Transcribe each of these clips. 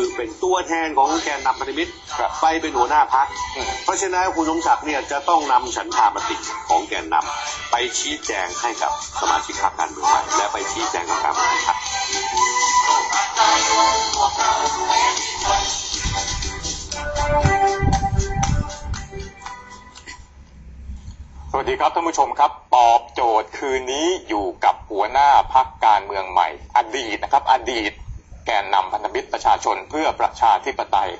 คือเป็นตัวแทนของแกนนำพันธมิตรไปเป็นหัวหน้าพัก เพราะฉะนั้นคุณสมศักดิ์เนี่ยจะต้องนำฉันทามติของแกนนำไปชี้แจงให้กับสมาชิกพรรคการเมืองใหม่และไปชี้แจงกับการบริหารพรรคสวัสดีครับท่านผู้ชมครับ ตอบโจทย์คืนนี้อยู่กับหัวหน้าพักการเมืองใหม่ อดีตนะครับ อดีต แกนนำพันธมิตรประชาชนเพื่อประชาธิปไตย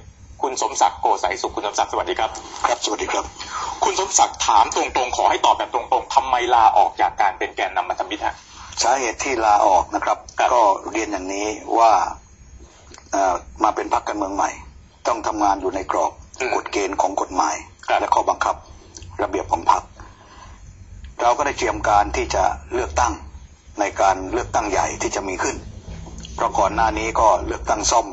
คุณสมศักดิ์โกสัยสุขคุณสมศักดิ์สวัสดีครับ ครับสวัสดีครับ คุณสมศักดิ์ถามตรงๆ ขอให้ตอบแบบตรงๆทำไมลาออกจากการเป็นแกนนำพันธมิตรฮะสาเหตุที่ลาออกนะครับครับก็เรียนอย่างนี้ว่าเอ่อมาเป็นพรรคการเมืองใหม่ ต้องทำงานอยู่ในกรอบกฎเกณฑ์ของกฎหมาย และข้อบังคับระเบียบของพรรคเราก็ได้เตรียมการที่จะเลือกตั้งในการเลือกตั้งใหญ่ที่จะมีขึ้น เพราะก่อนหน้านี้ก็เลือกตั้งซ่อม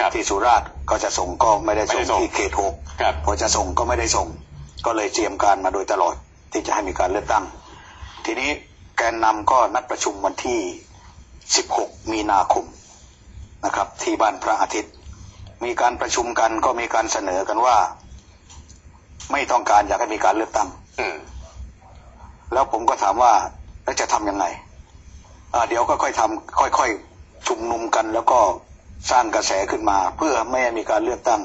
ครับที่สุราษฎร์ก็จะส่งก็ไม่ได้ส่ไม่งได้ส่งที่เขตหกครับพอจะส่งก็ไม่ได้ส่ง ก็เลยเตรียมการมาโดยตลอดที่จะให้มีการเลือกตั้ง ทีนี้แกนนำก็นัดประชุมวันที่ 16 มีนาคมนะครับ ที่บ้านพระอาทิตย์ มีการประชุมกันก็มีการเสนอกันว่า ไม่ต้องการอยากให้มีการเลือกตั้งอืมแล้วผมก็ถามว่าแล้วจะทำยังไงอ่าเดี๋ยวก็ค่อยทำค่อยๆ ชุมนุมกันแล้วก็สร้างกระแสขึ้นมา เพื่อไม่ให้มีการเลือกตั้ง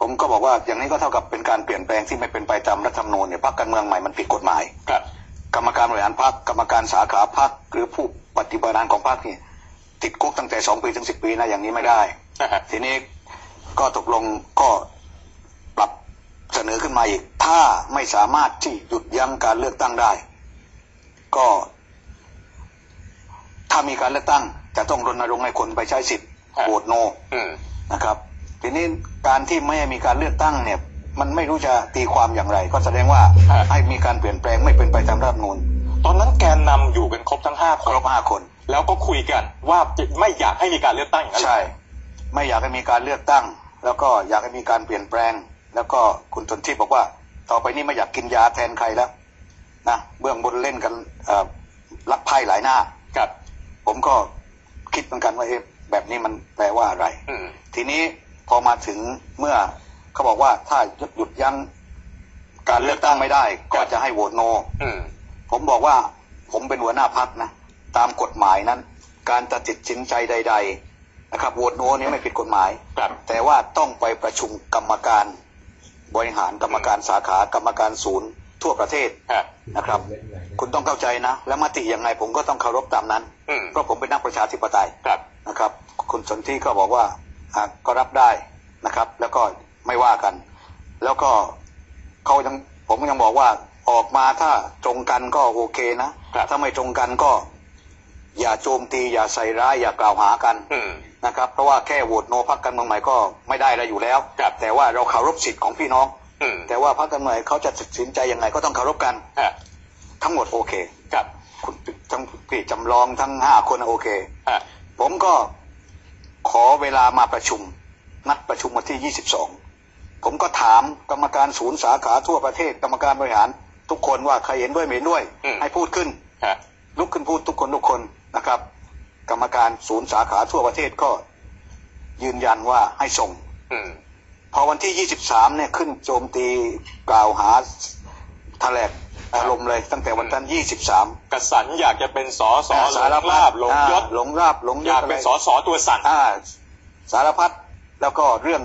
ผมก็บอกว่าอย่างนี้ก็เท่ากับเป็นการเปลี่ยนแปลงที่ไม่เป็นไปตามรัฐธรรมนูญเนี่ยพรรคการเมืองใหม่มันผิดกฎหมายครับกรรมการบริหารพรรคกรรมการสาขาพรรคหรือผู้ปฏิบัติงานของพรรคนี่ติดคุกตั้งแต่สองปีถึงสิบปีนะอย่างนี้ไม่ได้นะฮะทีนี้ก็ตกลงก็ปรับเสนอขึ้นมาอีก ถ้าไม่สามารถที่หยุดยั้งการเลือกตั้งได้ ก็ ถ้ามีการเลือกตั้ง จะต้องรณรงค์ให้คนไปใช้สิทธิ์โหวตโนอืมนะครับ ทีนี้การที่ไม่ให้มีการเลือกตั้งเนี่ย มันไม่รู้จะตีความอย่างไร ก็แสดงว่าฮะให้มีการเปลี่ยนแปลงไม่เป็นไปตามรัฐธรรมนูญตอนนั้นแกนนำอยู่กันครบทั้งห้าคคนรบห้าคน แล้วก็คุยกันว่าไม่อยากให้มีการเลือกตั้งอย่างนั้นเหรอใช่ ไม่อยากให้มีการเลือกตั้ง แล้วก็อยากให้มีการเปลี่ยนแปลง แล้วก็คุณสนทิบอกว่า ต่อไปนี้ไม่อยากกินยาแทนใครแล้วนะเบื้องบนเล่นกันเอ่อรับไพ่หลายหน้าครับ ผมก็ คิดเหมือนกันว่าเอ๊ะแบบนี้มันแปลว่าอะไรอืมทีนี้พอมาถึงเมื่อเขาบอกว่าถ้าหยุดยั้งการเลือกตั้งไม่ได้ ก็จะให้โหวตโนอืมผมบอกว่าผมเป็นหัวหน้าพักนะ ตามกฎหมายนั้น การตัดสินใจใด ๆ นะครับโหวตโนนี่ไม่ผิดกฎหมายครับแต่ว่าต้องไปประชุมกรรมการบริหารกรรมการสาขากรรมการศูนย์ ทั่วประเทศฮะนะครับ คุณต้องเข้าใจนะ และมติยังไงผมก็ต้องเคารพตามนั้นอืมเพราะผมเป็นนักประชาธิปไตยครับนะครับ คุณสนธิก็บอกว่าอะก็รับได้นะครับ แล้วก็ไม่ว่ากัน แล้วก็เขายังผมยังบอกว่าออกมาถ้าตรงกันก็โอเคนะครับถ้าไม่ตรงกันก็ อย่าโจมตีอย่าใส่ร้ายอย่ากล่าวหากันอืมนะครับ เพราะว่าแค่โหวตโนพักการเมืองใหม่ก็ไม่ได้อะไรอยู่แล้วครับแต่ว่าเราเคารพสิทธิ์ของพี่น้องอืม แต่ว่าพักการเมืองเขาจะตัดสินใจยังไงก็ต้องเคารพกันฮะทั้งหมดโอเคครับคุณทั้งพี่จำลองทั้งห้าคนโอเคฮะผมก็ขอเวลามาประชุม นัดประชุมวันที่ 22 ผมก็ถามกรรมการศูนย์สาขาทั่วประเทศกรรมการบริหาร ทุกคนว่าใครเห็นด้วยไม่เห็นด้วยอืมให้พูดขึ้นฮะลุกขึ้นพูดทุกคนทุกคนนะครับ กรรมการศูนย์สาขาทั่วประเทศก็ ยืนยันว่าให้ส่งอืม พอวันที่ 23 เนี่ยขึ้นโจมตีกล่าวหาแถลกอารมณ์เลยตั้งแต่วันที่ 23กระสันอยากจะเป็นสอสอหลสางรลาพัดบหลงยศอ่าหลงราบหลงยอยาศกอะไรเป็นสอสอตัวสั่นอ่าสารพัดแล้วก็เรื่อง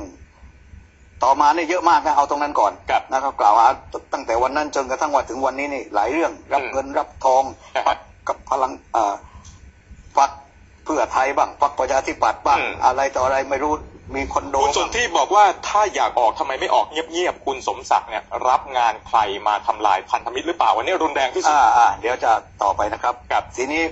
ต่อมาเนี่ยเยอะมากนะเอาตรงนั้นก่อนครับนะครับกล่าวหาตั้งแต่วันนั้นจนกระทั่งว่าถึงวันนี้นี่หลายเรื่องรับอืมเงินรับทองครับพักกับพลังอ่าพักเพื่อไทยบ้างพักประชาธิปัตย์บ้างอืมอะไรต่ออะไรไม่รู้ มีคอนโดคุณสนบ้างที่บอกว่าถ้าอยากออกทำไมไม่ออกเงียบๆคุณสมศักดิ์เนี่ยรับงานใครมาทำลายพันธมิตรหรือเปล่าวันนี้รุนแรงที่สุดอ่าอ่าเดี๋ยวจะต่อไปนะครับครับทีนี้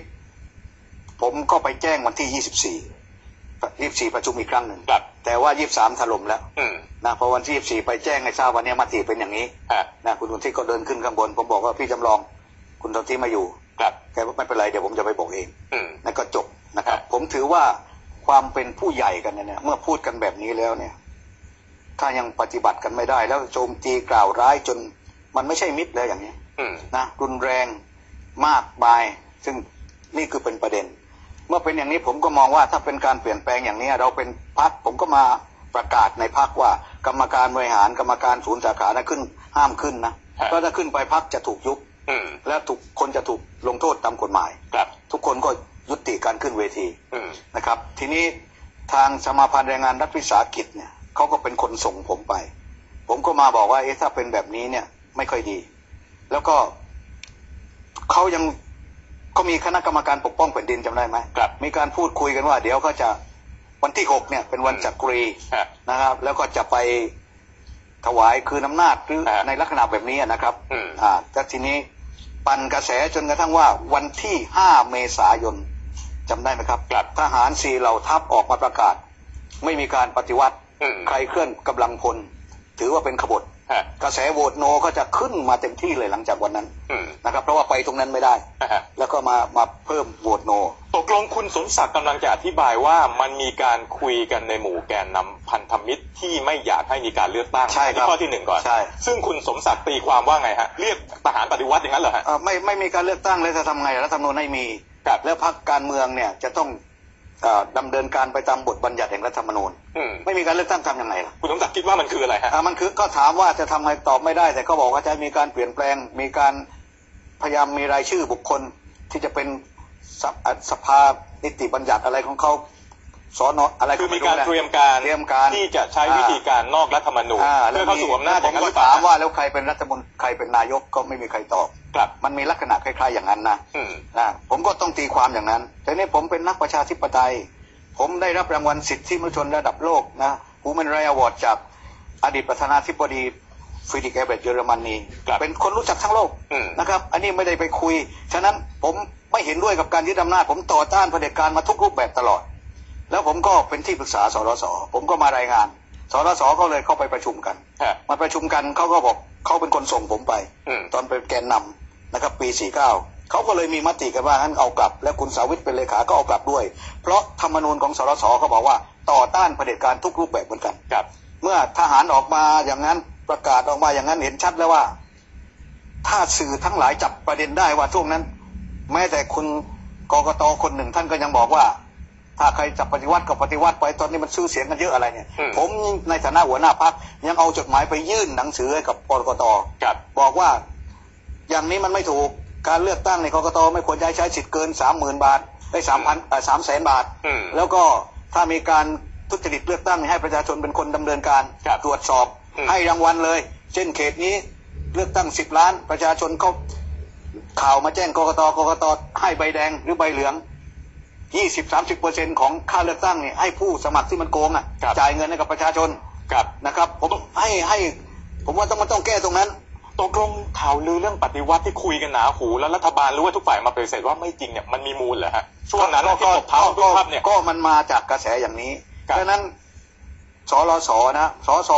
ผมก็ไปแจ้งวันที่24 24ประชุมอีกครั้งหนึ่งครับแต่ว่า23ถล่มแล้วอืมนะพอวันที่24ไปแจ้งให้ทราบวันนี้มติเป็นอย่างนี้ฮะนะคุณสนธิก็เดินขึ้นข้างบน ผมบอกว่าพี่จำลอง คุณสนธิมาอยู่ครับแกว่าไม่เป็นไรเดี๋ยวผมจะไปบอกเองอืมนั่นก็จบนะครับครับผมถือว่า ความเป็นผู้ใหญ่กันเนี่ยเมื่อพูดกันแบบนี้แล้วเนี่ย ถ้ายังปฏิบัติกันไม่ได้ แล้วโจมตีกล่าวร้ายจนมันไม่ใช่มิตรแล้วอย่างนี้ยอืมนะรุนแรงมากมาย ซึ่งนี่คือเป็นประเด็น เมื่อเป็นอย่างนี้ผมก็มองว่าถ้าเป็นการเปลี่ยนแปลงอย่างนี้ เราเป็นพักผมก็มาประกาศในพักว่า กรรมการบริหารกรรมการศูนย์สาขานะขึ้น ห้ามขึ้นนะเพราะถ้าขึ้นไปพักจะถูกยุบอืมและถูกคนจะถูกลงโทษตามกฎหมายครับทุกคนก็ ยุติการขึ้นเวทีอืมนะครับ ทีนี้ทางสมาพันธ์แรงงานรัฐวิสาหกิจเนี่ยเขาก็เป็นคนส่งผมไป ผมก็มาบอกว่าเอ๊ะถ้าเป็นแบบนี้เนี่ยไม่ค่อยดี แล้วก็เขายังเขามีคณะกรรมการปกป้องแผ่นดินจำได้ไหมครับ มีการพูดคุยกันว่า เดี๋ยวเขาจะวันที่หกเนี่ยเป็นวันจักรีฮะนะครับ แล้วก็จะไปถวายคืนอำนาจหรือฮะในลักษณะแบบนี้นะครับอืมอ่าแต่ทีนี้ปั่นกระแสจนกระทั่งว่าวันที่ห้าเมษายน จำได้ไหมครับครับทหารสี่เหล่าทัพออกมาประกาศ ไม่มีการปฏิวัติอืมใครเคลื่อนกำลังพล ถือว่าเป็นขบฏฮะกระแสโหวตโนก็จะขึ้นมาเต็มที่เลยหลังจากวันนั้นอืมนะครับ เพราะว่าไปตรงนั้นไม่ได้ฮะแล้วก็มามาเพิ่มโหวตโน ตกลงคุณสมศักดิ์กำลังจะอธิบายว่ามันมีการคุยกันในหมู่แกนนำพันธมิตรที่ไม่อยากให้มีการเลือกตั้งใช่ครับนี่ข้อที่หนึ่งก่อนใช่ซึ่งคุณสมศักดิ์ตีความว่าไงฮะเรียกทหารปฏิวัติอย่างนั้นเหรอฮะเอ่อไม่ไม่มีการเลือกตั้งแล้วจะทำไงรัฐธรรมนูญให้มี ครับแล้วพรรคการเมืองเนี่ยจะต้องเอ่อดำเนินการไปตามบทบัญญัติแห่งรัฐธรรมนูญอืมไม่มีการเลือกตั้งทำยังไงล่ะคุณสมศักดิ์คิดว่ามันคืออะไรฮะอะมันคือก็ถามว่าจะทำไงตอบไม่ได้ แต่ก็บอกว่าจะมีการเปลี่ยนแปลง มีการพยายามมีรายชื่อบุคคลที่จะเป็นสภอะสภานิติบัญญัติอะไรของเขา สอนออะไรคือมีไรู้การแหละเตรียมการเตรียมการที่จะใช้วิธีการนอกรัฐธรรมนูญอ่าเพื่อเข้าสู่อำนาจอผย่ามงนั้นหก็รือเปล่าถามว่าแล้วใครเป็นรัฐมนตรีใครเป็นนายกก็ไม่มีใครตอบครับมันมีลักษณะคล้ายๆอย่างนั้นนะอืมนะผมก็ต้องตีความอย่างนั้น แต่นี่ผมเป็นนักประชาธิปไตย ผมได้รับรางวัลสิทธิมนุษยชนระดับโลกนะฮูแมนไรอวอร์ดจากอดีตประธานาธิบดีฟริดริกแอเบตเยอรมนีครับเป็นคนรู้จักทั้งโลกอืมนะครับ อันนี้ไม่ได้ไปคุย ฉะนั้นผมไม่เห็นด้วยกับการยึดอำนาจผมต่อต้านเผด็จการมาทุกรูปแบบตลอด แล้วผมก็เป็นที่ปรึกษาสรสผมก็มารายงานสรสก็เลยเข้าไปประชุมกันฮะมาประชุมกันเขาก็บอกเขาเป็นคนส่งผมไปอืมตอนเป็นแกนนำนะครับ ปี 49เขาก็เลยมีมติกันว่างั้นเอากลับ และคุณสาวิตเป็นเลขาก็เอากลับด้วย เพราะธรรมนูญของสรสเขาบอกว่าต่อต้านเผด็จการทุกรูปแบบเหมือนกันครับ เมื่อทหารออกมาอย่างนั้นประกาศออกมาอย่างนั้นเห็นชัดแล้วว่า ถ้าสื่อทั้งหลายจับประเด็นได้ว่าช่วงนั้น แม้แต่คุณกกตคนหนึ่งท่านก็ยังบอกว่า ถ้าใครจับปฏิวัติก็ปฏิวัติไปตอนนี้มันซื้อเสียงกันเยอะอะไรเนี่ยอืมผมในฐานะหัวหน้าพักยังเอาจดหมายไปยื่นหนังสือให้กับกกตครับบอกว่าอย่างนี้มันไม่ถูกการเลือกตั้งในกกตไม่ควรจะให้ใช้สิทธิ์เกินสามหมื่นบาทได้สามพันสามแสนบาทอืมแล้วก็ถ้ามีการทุจริตเลือกตั้งให้ประชาชนเป็นคนดำเนินการครับตรวจสอบอืมให้รางวัลเลย เช่นเขตนี้เลือกตั้งสิบล้าน ประชาชนเขาข่าวมาแจ้งกกตกกตให้ใบแดงหรือใบเหลือง ยี่สิบสามสิบเปอร์เซ็นของค่าเลือกตั้งเนี่ยให้ผู้สมัครที่มันโกงอะครับ จ่ายเงินให้กับประชาชนครับนะครับ ผมให้ให้ ผมว่าต้องมันต้องแก้ตรงนั้น ตกลงข่าวลือเรื่องปฏิวัติที่คุยกันหนาหู แล้วรัฐบาลรู้ว่าทุกฝ่ายมาปฏิเสธว่าไม่จริงเนี่ยมันมีมูลเหรอฮะช่วงนั้นที่ตบเท้าทุกทัพเนี่ย ก็มันมาจากกระแสอย่างนี้ครับดังนั้นสรสนะสส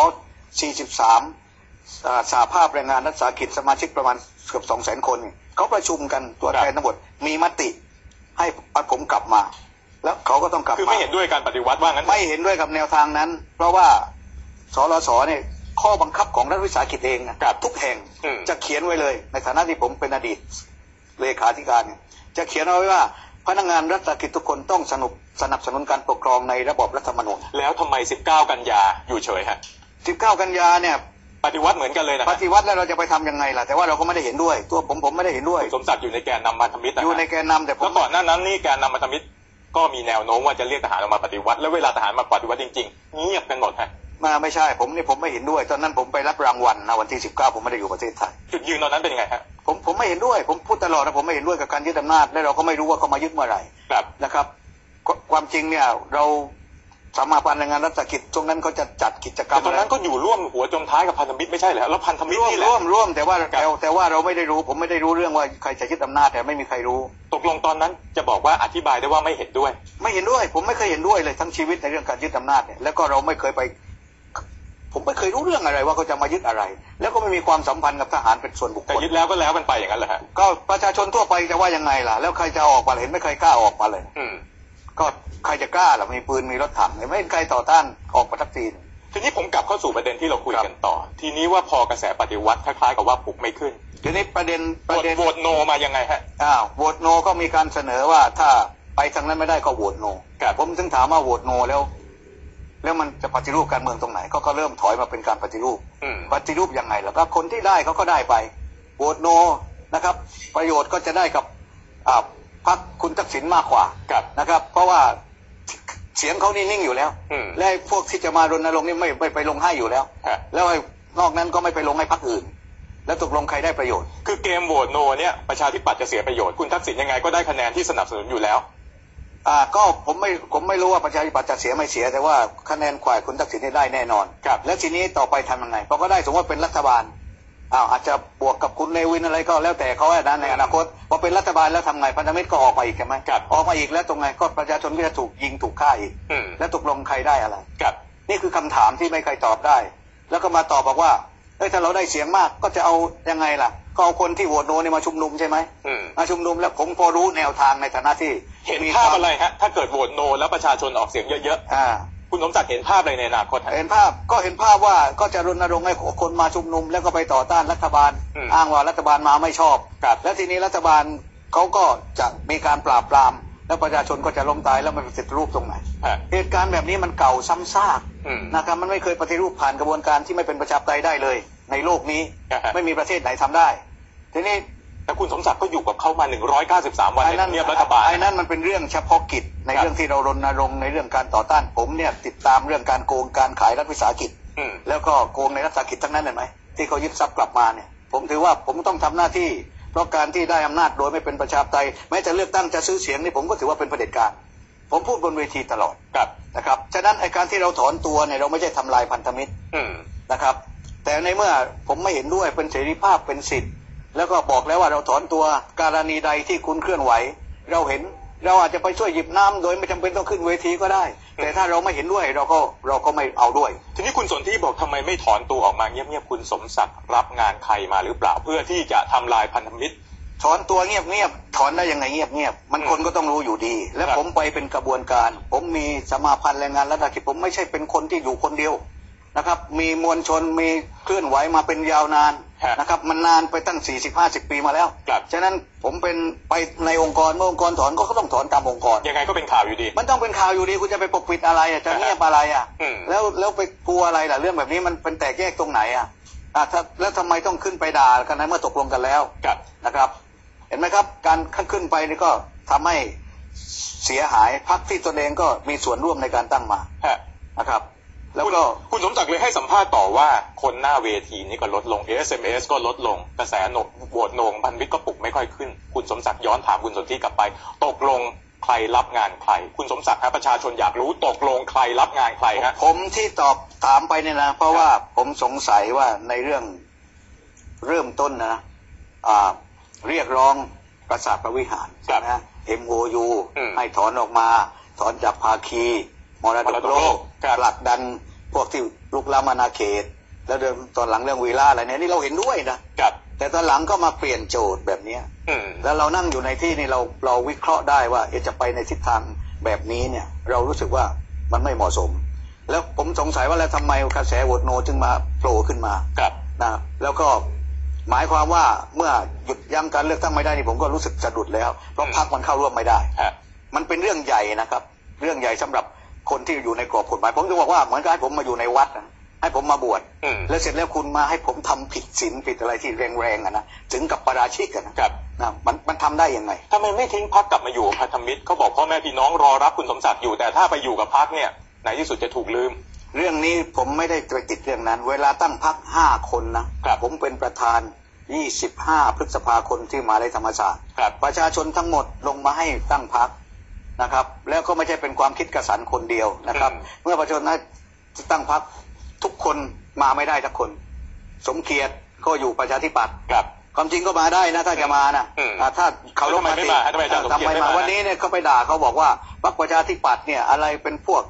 43อ่าสาภาพแรงงานนักศึกษากิจสมาชิกประมาณเกือบสองแสนคนเนี่ยเขาประชุมกันตัวแทนทั้งหมดมีมติ ให้ผมกลับมา แล้วเขาก็ต้องกลับคือมาไม่เห็นด้วยการปฏิวัติว่างั้นไม่เห็นด้วยกับแนวทางนั้น เพราะว่าสรสเนี่ยข้อบังคับของรัฐวิสาหกิจเองนะครับทุกแห่งอืม จะเขียนไว้เลย ในฐานะที่ผมเป็นอดีตเลขาธิการเนี่ยจะเขียนเอาไว้ว่า พนักงานรัฐวิสาหกิจทุกคนต้องสนับสนับสนุนการปกครองในระบอบรัฐธรรมนูญแล้วทำไม 19 กันยาอยู่เฉยฮะ 19 กันยาเนี่ย ปฏิวัติเหมือนกันเลยนะปฮะฏิวัติแล้วเราจะไปทำยังไงล่ะ แต่ว่าเราก็ไม่ได้เห็นด้วย ตัวผมผมไม่ได้เห็นด้วยคุณสมศักดิ์อยู่ในแกนนำพันธมิตรนะอยู่ในฮะแกนนำแต่ผแล้มวก่อนหน้านั้นนี่แกนนำพันธมิตรก็มีแนวโน้มว่าจะเรียกทหารออกมาปฏิวัติ แล้วเวลาทหารมาปฏิวัติจริงๆเงียบกันหมดฮะมาไม่ใช่ผมนี่ผมไม่เห็นด้วย ตอนนั้นผมไปรับรางวัลนะวันที่ 19 ผมไม่ได้อยู่ประเทศไทยจุดยืนตอนนั้นเป็นยังไงฮะผมผมไม่เห็นด้วย ผมพูดตลอดนะผมไม่เห็นด้วยกับการยึดอำนาจและเราก็ไม่รู้ว่าเขามายึดเมื่อไหร่ครับนะครับก็ความจริงเนี่ยเรา สามาพันธ์แรงงานรัฐกิจตรงนั้นเขาจะจัดกิจกรรแต่มตอนนั้นก็อยู่ร่วมหัวจมท้ายกับพันธมิตรไม่ใช่เหรอฮะแล้วพันธมิตรร่วมนี่แหละร่วมร่วมแต่ว่าแต่แต่ว่าเราไม่ได้รู้ผมไม่ได้รู้เรื่องว่าใครจะยึดอำนาจแต่ไม่มีใครรู้ ตกลงตอนนั้นจะบอกว่าอธิบายได้ว่าไม่เห็นด้วย ไม่เห็นด้วย ผมไม่เคยเห็นด้วยเลยทั้งชีวิตในเรื่องการยึดอำนาจเนี่ยแล้วก็เราไม่เคยไป ผมไม่เคยรู้เรื่องอะไรว่าเขาจะมายึดอะไร แล้วก็ไม่มีความสัมพันธ์กับทหารเป็นส่วนบุคคแต่ลยึดแล้วก็แล้วกันไปอย่างนั้นเหรอฮะก็ประชาชนทั่วไปจะว่ายังไงล่ะ แล้วใครจะออกมาเห็นไม่เคยกล้าออกมาเลย อืม ก็ใครจะกล้าล่ะมีปืนมีรถถังเนี่ยไม่เห็นใครต่อต้านออกมาทักทีนทีนี้ผมกลับเข้าสู่ประเด็นที่เราคุยกันต่อ ทีนี้ว่าพอกระแสปฏิวัติคล้ายๆกับว่าปลุกไม่ขึ้นทีนี้ประเด็นโหประวตเด็นโหวตโนมายังไงฮะอ้าวโหวตโนก็มีการเสนอว่าถ้าไปทางนั้นไม่ได้ก็โหวตโนครับผมถึงถามว่าโหวตโนแล้ว แล้วมันจะปฏิรูปการเมืองตรงไหนก็ก็เริ่มถอยมาเป็นการปฏิรูปอืมปฏิรูปยังไงล่ะก็คนที่ได้เขาก็ได้ไปโหวตโนนะครับ ประโยชน์ก็จะได้กับอ่า พรรคคุณทักษิณมากกว่าครับนะครับ เพราะว่าเสียงเขานี่นิ่งอยู่แล้ว อืม และไอ้พวกที่จะมารณรงค์นี่ไม่ไม่ไปลงให้อยู่แล้ว ฮะ แล้วไอ้นอกนั้นก็ไม่ไปลงให้พรรคอื่น แล้วตกลงใครได้ประโยชน์ คือเกมโหวตโนเนี่ยประชาธิปัตย์จะเสียประโยชน์คุณทักษิณยังไงก็ได้คะแนนที่สนับสนุนอยู่แล้ว อ่าก็ผมไม่ผมไม่รู้ว่าประชาธิปัตย์จะเสียไม่เสียแต่ว่าคะแนนขวายคุณทักษิณนี่ได้แน่นอน ครับ แล้วทีนี้ต่อไปทำยังไงพอก็ได้สมมติว่าเป็นรัฐบาล อ้าวอาจจะบวกกับคุณเนวินอะไรก็แล้วแต่เขาอะนะในอนาคตพอเป็นรัฐบาลแล้วทำไงพันธมิตรก็ออกมาอีกใช่ไหมครับออกมาอีกแล้วตรงไงก็ประชาชนก็จะถูกยิงถูกฆ่าอีกอืมแล้วตกลงใครได้อะไรครับนี่คือคำถามที่ไม่ใครตอบได้ แล้วก็มาตอบบอกว่าเอ้ยถ้าเราได้เสียงมากก็จะเอายังไงล่ะ ก็เอาคนที่โหวตโนเนี่ยมาชุมนุมใช่ไหมอืมมาชุมนุมแล้วผมพอรู้แนวทางในฐานะที่ เห็นมีภาพควมอะไรฮะถ้าเกิดโหวตโน แล้วประชาชนออกเสียงเยอะอ่าๆ คุณสมศักดิ์เห็นภาพอะไรในอนาคตฮะ เห็นภาพก็เห็นภาพว่าก็จะรณรงค์ให้คนมาชุมนุม แล้วก็ไปต่อต้านรัฐบาล อืมอ้างว่ารัฐบาลมาไม่ชอบ ครับและทีนี้รัฐบาลเขาก็จะมีการปราบปราม แล้วประชาชนก็จะล้มตายแล้วมันเป็นสิทธิรูปตรงไหน ฮะเหตุการณ์แบบนี้มันเก่าซ้ำซากอืมนะครับมันไม่เคยปฏิรูปผ่านกระบวนการที่ไม่เป็นประชาธิปไตยได้เลย ในโลกนี้อ่าฮะ ไม่มีประเทศไหนทำได้ ทีนี้ แต่คุณสมศักดิ์ก็อยู่กับเขามา 193 วันไอ้ในนั่นทำเนียบรัฐบาล ไอ้นั่นมันเป็นเรื่องเฉพาะกิจในครับเรื่องที่เรารณรงค์ในเรื่องการต่อต้านผมเนี่ยติดตามเรื่องการโกงการขายรัฐวิสาหกิจ อืม แล้วก็โกงในรัฐวิสาหกิจทั้งนั้นเห็นไหมที่เขายึดทรัพย์กลับมาเนี่ยผมถือว่าผมต้องทำหน้าที่ เพราะการที่ได้อำนาจโดยไม่เป็นประชาธิปไตยแม้จะเลือกตั้งจะซื้อเสียงนี่ผมก็ถือว่าเป็นเผด็จการ ผมพูดบนเวทีตลอดครับ นะครับฉะนั้นไอ้การที่เราถอนตัวเนี่ยเราไม่ใช่ทำลายพันธมิตร อืม นะครับแต่ในเมื่อผมไม่เห็นด้วยเป็นเสรีภาพเป็นสิทธิ์ แล้วก็บอกแล้วว่าเราถอนตัวการณีใดที่คุณเคลื่อนไหว เราเห็นเราอาจจะไปช่วยหยิบน้ำโดยไม่จำเป็นต้องขึ้นเวทีก็ได้ แต่ถ้าเราไม่เห็นด้วยเราก็เราก็ไม่เอาด้วย ทีนี้คุณสนที่บอกทำไมไม่ถอนตัวออกมาเงียบๆคุณสมศักดิ์รับงานใครมาหรือเปล่าเพื่อที่จะทำลายพันธมิตรถอนตัวเงียบเงียบๆถอนได้ยังไงเงียบเงียบๆมันอืมคนก็ต้องรู้อยู่ดี และครับผมไปเป็นกระบวนการ ผมมีสมาพันธ์แรงงานรัฐกิจผมไม่ใช่เป็นคนที่อยู่คนเดียวนะครับ มีมวลชนมีเคลื่อนไหวมาเป็นยาวนาน ฮะ นะครับมันนานไปตั้งสี่สิบห้าสิบปีมาแล้ว ครับ ฉะนั้นผมเป็นไปในองค์กรเมื่อองค์กรถอนก็ต้องถอนตามองค์กร ยังไงก็เป็นข่าวอยู่ดี มันต้องเป็นข่าวอยู่ดีคุณจะไปปกปิดอะไรอะจะเงียบอะไรอะอืม แล้วแล้วไปกลัวอะไรล่ะเรื่องแบบนี้มันเป็นแตกแยกตรงไหนอะอะถ้าแล้วทำไมต้องขึ้นไปด่ากันในเมื่อตกลงกันแล้ว ครับ นะครับ เห็นไหมครับ การขึ้นไปนี่ก็ทำให้เสียหายพักที่ตนเองก็มีส่วนร่วมในการตั้งมาฮะ นะครับ แล้วคุณก็คุณสมศักดิ์เลยให้สัมภาษณ์ต่อว่าคนหน้าเวทีนี่ก็ลดลง SMS ก็ลดลง กระแสโหนกโหวตโหนงพันวิทย์ก็ปลุกไม่ค่อยขึ้น คุณสมศักดิ์ย้อนถามคุณสนธิกลับไป ตกลงใครรับงานใคร คุณสมศักดิ์ฮะประชาชนอยากรู้ตกลงใครรับงานใครฮะผมที่ตอบถามไปเนี่ยนะ เพราะว่าผมสงสัยว่าในเรื่องเริ่มต้นนะอ่าเรียกร้องประสาทประวิหารครับนะ MOU อืมให้ถอนออกมา ถอนจากภาคีมรดมรกดกโลโลกกครับ ผลักดันพวกที่ลุกล้ำอาณาเขต แล้วเดินตอนหลังเรื่องวีล่าอะไรเนี่ยนี่เราเห็นด้วยนะกับแต่ตอนหลังก็มาเปลี่ยนโจทย์แบบเนี้ยอืมแล้วเรานั่งอยู่ในที่นี่เราเราวิเคราะห์ได้ว่าเอะจะไปในทิศทางแบบนี้เนี่ย เรารู้สึกว่ามันไม่เหมาะสม แล้วผมสงสัยว่าแล้วทำไมกระแสโหวตโนจึงมาโผล่ขึ้นมากับนะแล้วก็หมายความว่าเมื่อหยุดยั้งการเลือกตั้งไม่ได้นี่ผมก็รู้สึกสะดุดแล้วเพราะอืมพรรคมันเข้าร่วมไม่ได้ฮะมันเป็นเรื่องใหญ่นะครับ เรื่องใหญ่สำหรับ คนที่อยู่ในกรอบกฎหมาย ผมจะบอกว่าเหมือนกับให้ผมมาอยู่ในวัดนะให้ผมมาบวชอืมแล้วเสร็จแล้วคุณมาให้ผมทำผิดศีลผิดอะไรที่แรงๆอะนะถึงกับประราชิกอะนะกับนะมันมันทำได้ยังไงทำไมไม่ทิ้งพักกลับมาอยู่กับพันธมิตรเขาบอกพ่อแม่พี่น้องรอรับคุณสมศักดิ์อยู่แต่ถ้าไปอยู่กับพักเนี่ยในที่สุดจะถูกลืม เรื่องนี้ผมไม่ได้ไปติดเรื่องนั้น เวลาตั้งพักห้าคนนะครับผมเป็นประธานยี่สิบห้าพฤษภาคมที่มหาเลยธรรมศาสตร์ครับประชาชนทั้งหมดลงมาให้ตั้งพัก นะครับ แล้วก็ไม่ใช่เป็นความคิดกระสันคนเดียวนะครับอืมเมื่อประชาชนนั้นตั้งพักทุกคนมาไม่ได้ทุกคน สมเกียรติก็อยู่ประชาธิปัตย์กับความจริงก็มาได้นะถ้าจะมานะอืมอ่าถ้าเขาลงทำไมไม่มาทำไมอาจารย์สมทำเกียรไมติไม่มามาวันนี้เนี่ยเขาไปด่าเขาบอกว่าพรรคประชาธิปัตย์เนี่ยอะไรเป็นพวก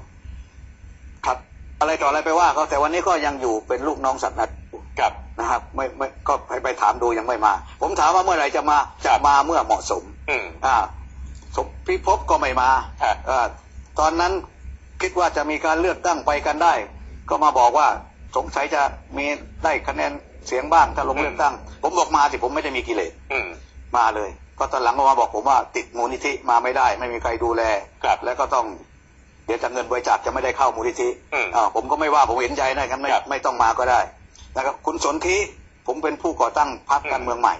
ขัดอะไรต่ออะไรไปว่าเขาแต่วันนี้ก็ยังอยู่เป็นลูกน้องสัตว์นัดอยู่กับนะครับ ไม่ไม่ก็ไปไปถามดูยังไม่มา ผมถามว่าเมื่อไหร่จะมาจะมาเมื่อเหมาะสมอืมอ่า สมพิภพก็ไม่มาฮะอ่าตอนนั้นคิดว่าจะมีการเลือกตั้งไปกันได้ ก็มาบอกว่าสงสัยจะมีได้คะแนนเสียงบ้างถ้าลงเลือกตั้ง ผมบอกมาสิผมไม่ได้มีกิเลสอืมมาเลย ก็ตอนหลังก็มาบอกผมว่าติดมูลนิธิมาไม่ได้ ไม่มีใครดูแลครับแล้วก็ต้องเดี๋ยวจะเงินบริจาคจะไม่ได้เข้ามูลนิธิอืมอ่าผมก็ไม่ว่าผมเห็นใจนะครับไม่ครับไม่ต้องมาก็ได้นะครับคุณสนธิผมเป็นผู้ก่อตั้งพรรคอืมการเมืองใหม่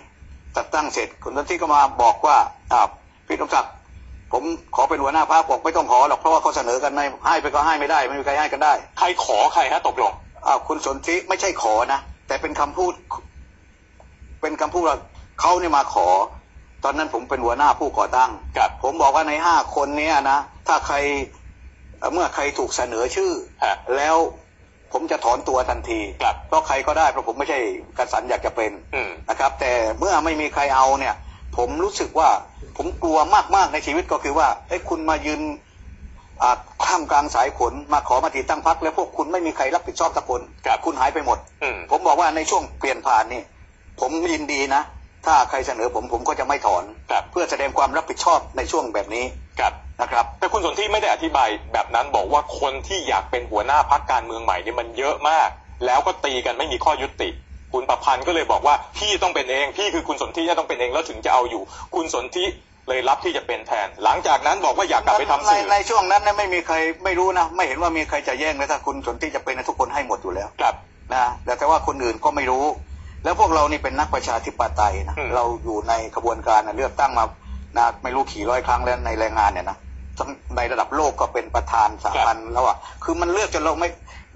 จัดตั้งเสร็จคุณสนธิก็มาบอกว่าอ่าพี่สมศักดิ์ ผมขอเป็นหัวหน้าพรรคบอกไม่ต้องขอหรอกเพราะว่าเขาเสนอกันไม่ให้ไปก็ให้ไม่ได้ไม่มีใครให้กันได้ใครขอใครฮะตกลงอ่าคุณสนธิไม่ใช่ขอนะแต่เป็นคำพูด เป็นคำพูดว่าเขาเนี่ยมาขอ ตอนนั้นผมเป็นหัวหน้าผู้ก่อตั้งครับผมบอกว่าในห้าคนเนี้ยนะถ้าใครเอ่อเมื่อใครถูกเสนอชื่อฮะแล้วผมจะถอนตัวทันทีครับเพราะใครก็ได้เพราะผมไม่ใช่กระสันอยากจะเป็นอืมนะครับ แต่เมื่อไม่มีใครเอาเนี่ย ผมรู้สึกว่าผมกลัวมากๆในชีวิตก็คือว่าเอ้ยคุณมายืนอ่าท่ามกลางสายฝนมาขอมาติตั้งพักแล้วพวกคุณไม่มีใครรับผิดชอบสักคนครับคุณหายไปหมดอืมผมบอกว่าในช่วงเปลี่ยนผ่านนี่ผมยินดีนะ ถ้าใครเสนอผมผมก็จะไม่ถอนครับเพื่อแสดงความรับผิดชอบในช่วงแบบนี้ครับนะครับแต่คุณสนที่ไม่ได้อธิบายแบบนั้นบอกว่าคนที่อยากเป็นหัวหน้าพักการเมืองใหม่เนี่ยมันเยอะมาก แล้วก็ตีกันไม่มีข้อยุติ คุณประพันธ์ก็เลยบอกว่าพี่ต้องเป็นเองพี่คือคุณสนที่จะต้องเป็นเองแล้วถึงจะเอาอยู่ คุณสนที่เลยรับที่จะเป็นแทน หลังจากนั้นบอกว่าอยากกลับไปทำในสื่อในช่วงนั้นเนี่ยไม่มีใครไม่รู้นะไม่เห็นว่ามีใครจะแย่งเลยถ้าคุณสนที่จะเป็นนะทุกคนให้หมดอยู่แล้วครับนะแต่แต่ว่าคนอื่นก็ไม่รู้ แล้วพวกเรานี่เป็นนักประชาธิปไตยนะอืมเราอยู่ในกระบวนการนะเลือกตั้งมานะไม่รู้ขี่ร้อยครั้งแล้วในแรงงานเนี่ยนะทั้งในระดับโลกก็เป็นประธานสาพันธ์แล้วอะคือมันเลือกจนเราไม่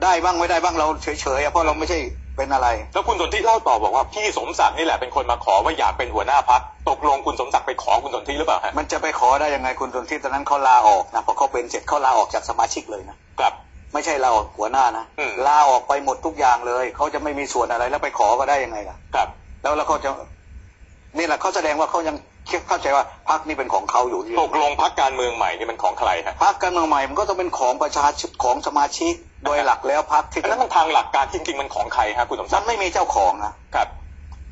ได้บ้างไม่ได้บ้างเราเฉยๆอะเพราะเราไม่ใช่ เป็นอะไร แล้วคุณสนที่เล่าต่อบอกว่าพี่สมศักดิ์นี่แหละเป็นคนมาขอว่าอยากเป็นหัวหน้าพักตกลงคุณสมศักดิ์ไปขอคุณสนที่หรือเปล่าฮะมันจะไปขอได้ยังไงคุณสนธิตอนนั้นเขาลาออกนะพอเขาเป็นเสร็จเขาลาออกจากสมาชิกเลยนะครับไม่ใช่ลาออกหัวหน้านะอืมลาออกไปหมดทุกอย่างเลยเขาจะไม่มีส่วนอะไรแล้วไปขอก็ได้ยังไงล่ะครับ แล้วแล้วเขาจะนี่แหละเขาแสดงว่าเขายังเข้าใจว่าพรรคนี่เป็นของเขาอยู่ตกลงพักการเมืองใหม่นี่มันของใครฮะพรรคการเมืองใหม่มันก็ต้องเป็นของประชาชนของสมาชิก โดยหลักแล้วพรรคที่อันนั้นมันทางหลักการจริง ๆ มันของใครฮะคุณสมศัมักนดิ์ไม่มีเจ้าของนะครับ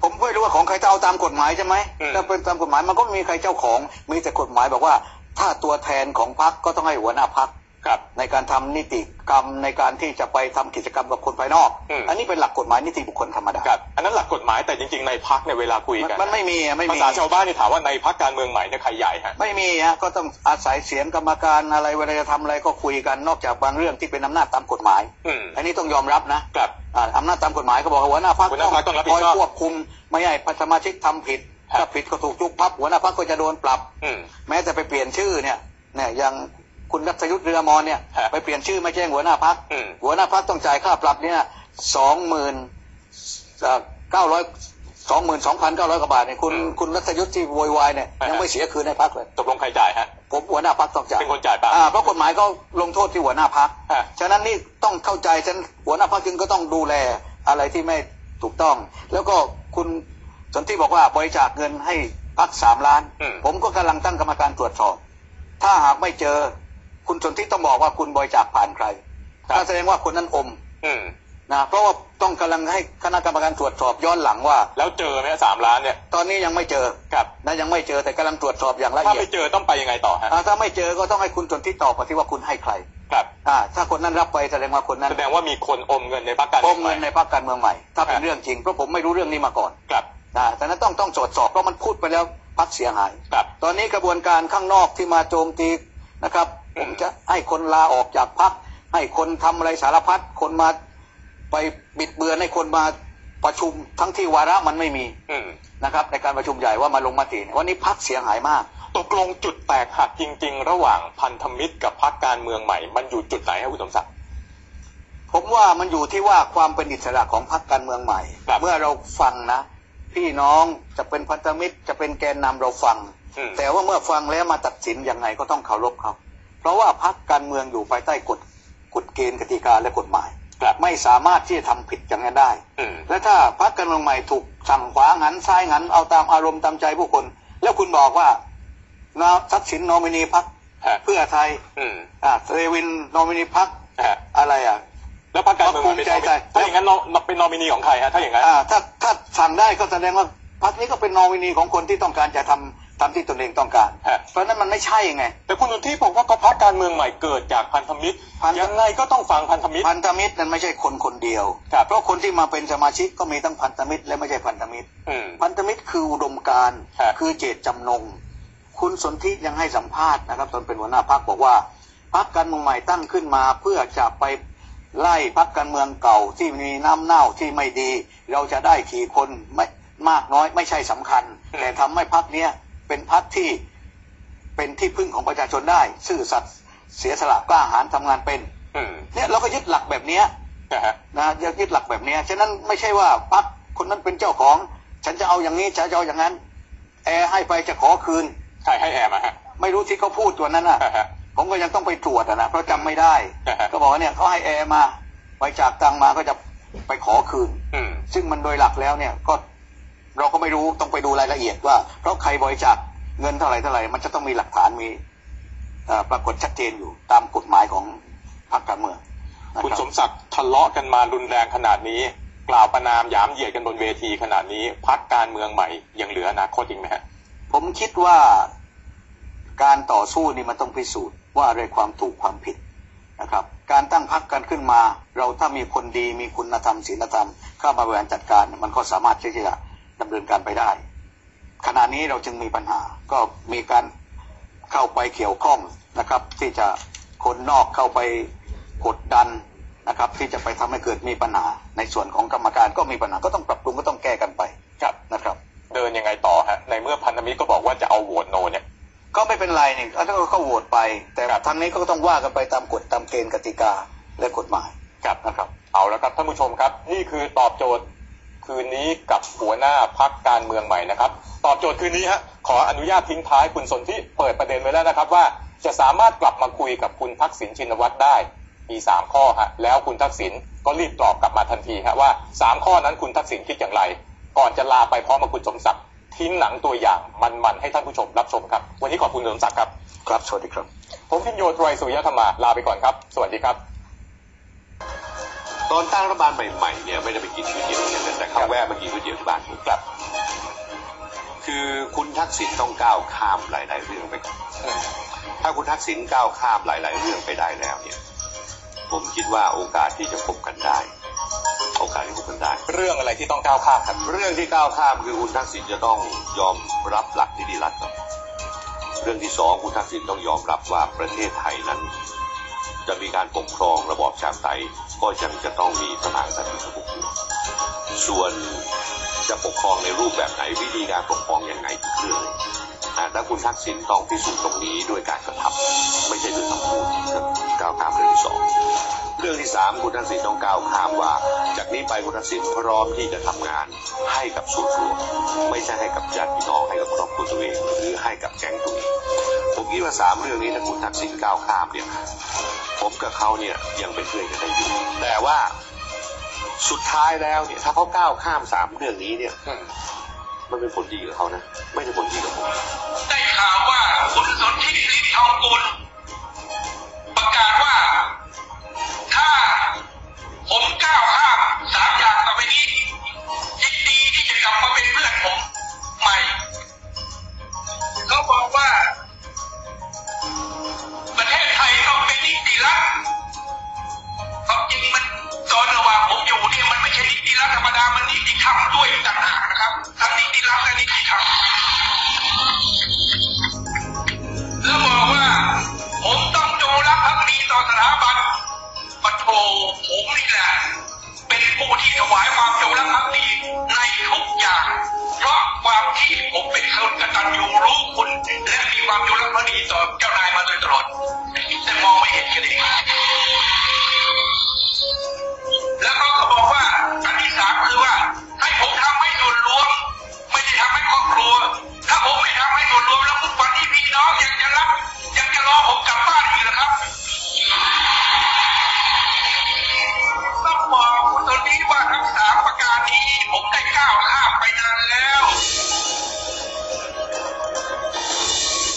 ผมไม่รู้ว่าของใครจะเอาตามกฎหมายใช่ไหมอืม ถ้าเป็นตามกฎหมายมันก็ไม่มีใครเจ้าของ มีแต่กฎหมายบอกว่า ถ้าตัวแทนของพรรคก็ต้องให้หัวหน้าพรร คครับในการทำนิติกรรมในการที่จะไปทำกิจกรรมกับคนภายนอกอืมอันนี้เป็นหลักกฎหมายนิติบุคคลธรรมดาครับอันนั้นหลักกฎหมายแต่จริง ๆ ในพักในยเวลาคุยมันกัน มันไม่มีอะไม่ภามีษาชาวบ้านนี่ถามว่าในพักการเมืองใหม่เนี่ยใครใหญ่ฮะไม่มีฮะก็ต้องอาศัยเสียงกรรมการอะไรเวลาจะทำอะไรก็คุยกันนอกจากบางเรื่องที่เป็นอำนาจตามกฎหมายอืมอันนี้ต้องยอมรับนะครับอ่าอำนาจตามกฎหมายก็บอกว่าหัวหน้าพรรคหัวหน้าพรรคต้องรับผิคดอยชอบควบคุมไม่ให้สมาชิกทำผิดครับถ้าผิดก็ถูกยุบพับหัวหน้าพรรคก็จะโดนปรับอืมแม้แต่ไปเปลี่ยนชื่อเนี่ยเนี่ยอย่าง คุณรัฐยุทธเรือมอนเนี่ยฮะไปเปลี่ยนชื่อไม่แจ้งหัวหน้าพรรคอืมหัวหน้าพรรคต้องจ่ายค่าปรับเนี่ยสองหมื่นเก้าร้อยสองหมื่นสองพันเก้าร้อยกว่าบาทเนี่ยคุณอืมคุณรัฐยุทธที่โวยวายเนี่ยฮะยังไม่เสียคืนให้พรรคเลยตกลงใครจ่ายฮะผมหัวหน้าพักต้องจ่ายเป็นคนจ่ายปะอ่าเพราะกฎหมายก็ลงโทษที่หัวหน้าพักฮะฉะนั้นนี่ต้องเข้าใจฉะนันหัวหน้าพักจึงก็ต้องดูแลอะไรที่ไม่ถูกต้อง แล้วก็คุณสนที่บอกว่าบริจาคเงินให้พักสามล้านอืมผมก็กำลังตั้งกรรมการตรวจสอบ ถ้าหากไม่เจอ คุณสนที่ต้องบอกว่าคุณบริจาคผ่านใครถ้าแสดงว่าคนนั้นอมอืมนะเพราะว่าต้องกำลังให้คณะกรรมการตรวจสอบย้อนหลังว่า แล้วเจอไหมสามล้านเนี่ยตอนนี้ยังไม่เจอครับนะยังไม่เจอแต่กำลังตรวจสอบอย่างละถ้าเอียไม่ดเจอต้องไปยังไงต่อฮะอ่าถ้าไม่เจอก็ต้องให้คุณสนที่ตอบมาที่ว่าคุณให้ใครครับอ่าถ้าคนนั้นรับไปแสดงว่าคนนั้นแสดงว่ามีคนอมเงินในพักการอเมือมงใหเงิม่นในพรรคการเมืองใหม่ ถ้าเป็ครันบเรื่องจริงเพราะผมไม่รู้เรื่องนี้มาก่อนครับอ่าแต่นั้นต้องต้องตรวจสอบเพราะมันพูดไปแล้วพรรคเสียหายครับตอนนี้กระบวนการข้างนอกที่มาโจมตีนะครับอื ผมมจะให้คนลาออกจากพรรคให้คนทำอะไรสารพัดคนมาไปบิดเบือนให้คนมาประชุมทั้งที่วาระมันไม่มีอืมนะครับ ในการประชุมใหญ่ว่ามาลงมติเนี่ยวันนี้พรรคเสียหายมาก ตกลงจุดแตกหักจริง ๆ ระหว่างพันธมิตรกับพักการเมืองใหม่ มันอยู่จุดไหนครับคุณสมศักดิ์ผมว่ามันอยู่ที่ว่าความเป็นอิสระของพรรคการเมืองใหม่ครับเมื่อเราฟังนะ พี่น้องจะเป็นพันธมิตรจะเป็นแกนนำเราฟังอืมแต่ว่าเมื่อฟังแล้วมาตัดสินยังไงก็ต้องเคารพเขาเพ ราะว่าพรรคการเมืองอยู่ภายใต้กฎกฎเกณฑ์กติกาและกฎหมายครับไม่สามารถที่จะทำผิดอย่างนั้นได้อืมและถ้าพรรคการเมืองใหม่ถูกสั่งขวางันซ้ายงันเอาตามอารมณ์ตามใจผู้คน แล้วคุณบอกว่านาทักษิณนอมินีพรรคฮะเพื่อไทยอืมอ่าเซวินนอมินีพรรคฮะอะไรอะแล้วพักการเมืองใหม่เป็นภูมิใจไทยถ้าอย่างนั้นเราเป็นนอมินีของใครฮะถ้าอย่างนั้นอ่าถ้าถ้าสั่งได้ก็แสดงว่าพรรคนี้ก็เป็นนอมินีของคนที่ต้องการจะทำ ตามที่ตนเองต้องการฮะ เพราะฉะนั้นมันไม่ใช่ไง แต่คุณสุทธิบอกว่าก็พักการเมืองใหม่เกิดจากพันธมิตร พันธ ยังไงก็ต้องฟังพันธมิตร พันธมิตรนั้นไม่ใช่คนคนเดียว ครับ เพราะคนที่มาเป็นสมาชิกก็มีทั้งพันธมิตร และไม่ใช่พันธมิตร อืม พันธมิตรคืออุดมการณ์ฮะคือเจตจำนง คุณสนธิยังให้สัมภาษณ์นะครับ ตอนเป็นหัวหน้าพักบอกว่าพักการเมืองใหม่ตั้งขึ้นมา เพื่อจะไปไล่พักการเมืองเก่าที่มีน้ำเน่าที่ไม่ดี เราจะได้กี่คนไม่มากน้อยไม่ใช่สำคัญอืมแต่ทำให้พักเนี้ย เป็นพักที่เป็นที่พึ่งของประชาชนได้ ซื่อสัตย์เสียสละกล้าหาญทำงานเป็นอืมเนี่ยเราก็ยึดหลักแบบเนี้ยนะฮะนะยึดหลักแบบเนี้ยฉะนั้นไม่ใช่ว่าพักคนนั้นเป็นเจ้าของ ฉันจะเอาอย่างนี้ฉันจะเอาอย่างนั้น แอร์ให้ไปจะขอคืนใครให้แอร์มาฮะไม่รู้ที่เขาพูดตัวนั้นน่ะฮะฮะผมก็ยังต้องไปตรวจอะนะเพราะจำไม่ได้อ่าฮะก็บอกว่าเนี่ยเขาให้แอร์มาไปจากตังค์มาก็จะไปขอคืนอืมซึ่งมันโดยหลักแล้วเนี่ยก็ เราก็ไม่รู้ต้องไปดูรายละเอียดว่า เพราะใครบริจาคเงินเท่าไหร่เท่าไหร่มันจะต้องมีหลักฐานมีเอ่อปรากฏชัดเจนอยู่ตามกฎหมายของพรรคการเมืองนะคุณรับสมศักดิ์ทะเลาะกันมารุนแรงขนาดนี้ กล่าวประนามหยามเหยียดกันบนเวทีขนาดนี้พักการเมืองใหม่ยังเหลืออนาคตอีกไหมฮะผมคิดว่าการต่อสู้นี่มันต้องพิสูจน์ว่าอะไรความถูกความผิดนะครับ การตั้งพรรคกันขึ้นมา เราถ้ามีคนดีมีคุณธรรมศีลธรรม เข้ามาบริหารจัดการ มันก็สามารถที่จะ ดำเนินการไปได้ ขณะนี้เราจึงมีปัญหา ก็มีการเข้าไปเกี่ยวข้องนะครับ ที่จะคนนอกเข้าไปกดดันนะครับ ที่จะไปทำให้เกิดมีปัญหา ในส่วนของกรรมการก็มีปัญหาก็ต้องปรับปรุงก็ต้องแก้กันไปครับนะครับ เดินยังไงต่อฮะในเมื่อพันธมิตรก็บอกว่าจะเอาโหวตโนเนี่ยก็ไม่เป็นไรนี่ก็ก็โหวตไป แต่ครับทางนี้ก็ต้องว่ากันไปตามกฎตามเกณฑ์กติกาและกฎหมายครับนะครับ เอาละครับท่านผู้ชมครับ นี่คือตอบโจทย์ คืนนี้กับหัวหน้าพักการเมืองใหม่นะครับ ตอบโจทย์คืนนี้ฮะขออนุญาตทิ้งท้ายคุณสนที่เปิดประเด็นไว้แล้วนะครับ ว่าจะสามารถกลับมาคุยกับคุณทักษิณชินวัตรได้มีสามข้อฮะแล้วคุณทักษิณก็รีบตอบกลับมาทันทีฮะว่าสามข้อนั้นคุณทักษิณคิดอย่างไร ก่อนจะลาไปพร้อมกับคุณสมศักดิ์ทิ้งหนังตัวอย่างมันๆให้ท่านผู้ชมรับชมครับ วันนี้ขอบคุณคุณสมศักดิ์ครับครับสวัสดีครับ ผมพิญโยไตรสุริยธรรมาลาไปก่อนครับ สวัสดีครับ ตอนตั้งรัฐบาลใหม่ๆเนี่ยไม่ได้ไปกินก๋วยเตี๋ยวกันนะแต่เขาแวะมากินก๋วยเตี๋ยวที่บ้านผมกลับ คือคุณทักษิณต้องก้าวข้ามหลาย ๆ เรื่องไปก่อนถ้าคุณทักษิณก้าวข้ามหลาย ๆ เรื่องไปได้แล้วเนี่ยผมคิดว่าโอกาสที่จะพบกันได้ โอกาสที่พบกันได้ เรื่องอะไรที่ต้องก้าวข้ามครับ เรื่องที่ก้าวข้ามคือคุณทักษิณจะต้องยอมรับหลักนิติรัฐก่อนเรื่องที่สองคุณทักษิณต้องยอมรับว่าประเทศไทยนั้น จะมีการปกครองระบอบชาธิไตยก็ยังจะต้องมีพระมหากษัตริย์เป็นผู้ปกครองส่วนจะปกครองในรูปแบบไหนวิธีการปกครองอย่างไงอีกเรื่องหนึ่งอ่าและคุณทักษิณต้องพิสูจน์ตรงนี้ด้วยการกระทำไม่ใช่ด้วยคำพูดก้าวข้ามเรื่องที่สองเรื่องที่สามคุณทักษิณต้องก้าวข้ามว่า จากนี้ไปคุณทักษิณพร้อมที่จะทำงานให้กับส่วนรวมไม่ใช่ให้กับญาติพี่น้องให้กับครอบครัวตัวเองหรือให้กับแก๊งตัวเองผมคิดว่าสามเรื่องนี้ถ้าคุณทักษิณก้าวข้ามเนี่ย ผมกับเขาเนี่ยยังเป็นเพื่อนกันได้อยู่ แต่ว่าสุดท้ายแล้วเนี่ย ถ้าเขาก้าวข้ามสามเรื่องนี้เนี่ยอืมมันเป็นผลดีกับเขานะ ไม่ใช่ผลดีกับผม ได้ข่าวว่าคุณสนธิลิ้มทองกุลประกาศว่า ถ้าผมก้าวข้ามสามอย่างต่อไปนี้ยินดีที่จะกลับมา รัฐธรรมดามันนิติธรรมด้วยต่างหากนะครับทั้งนิติรัฐและนิติธรรม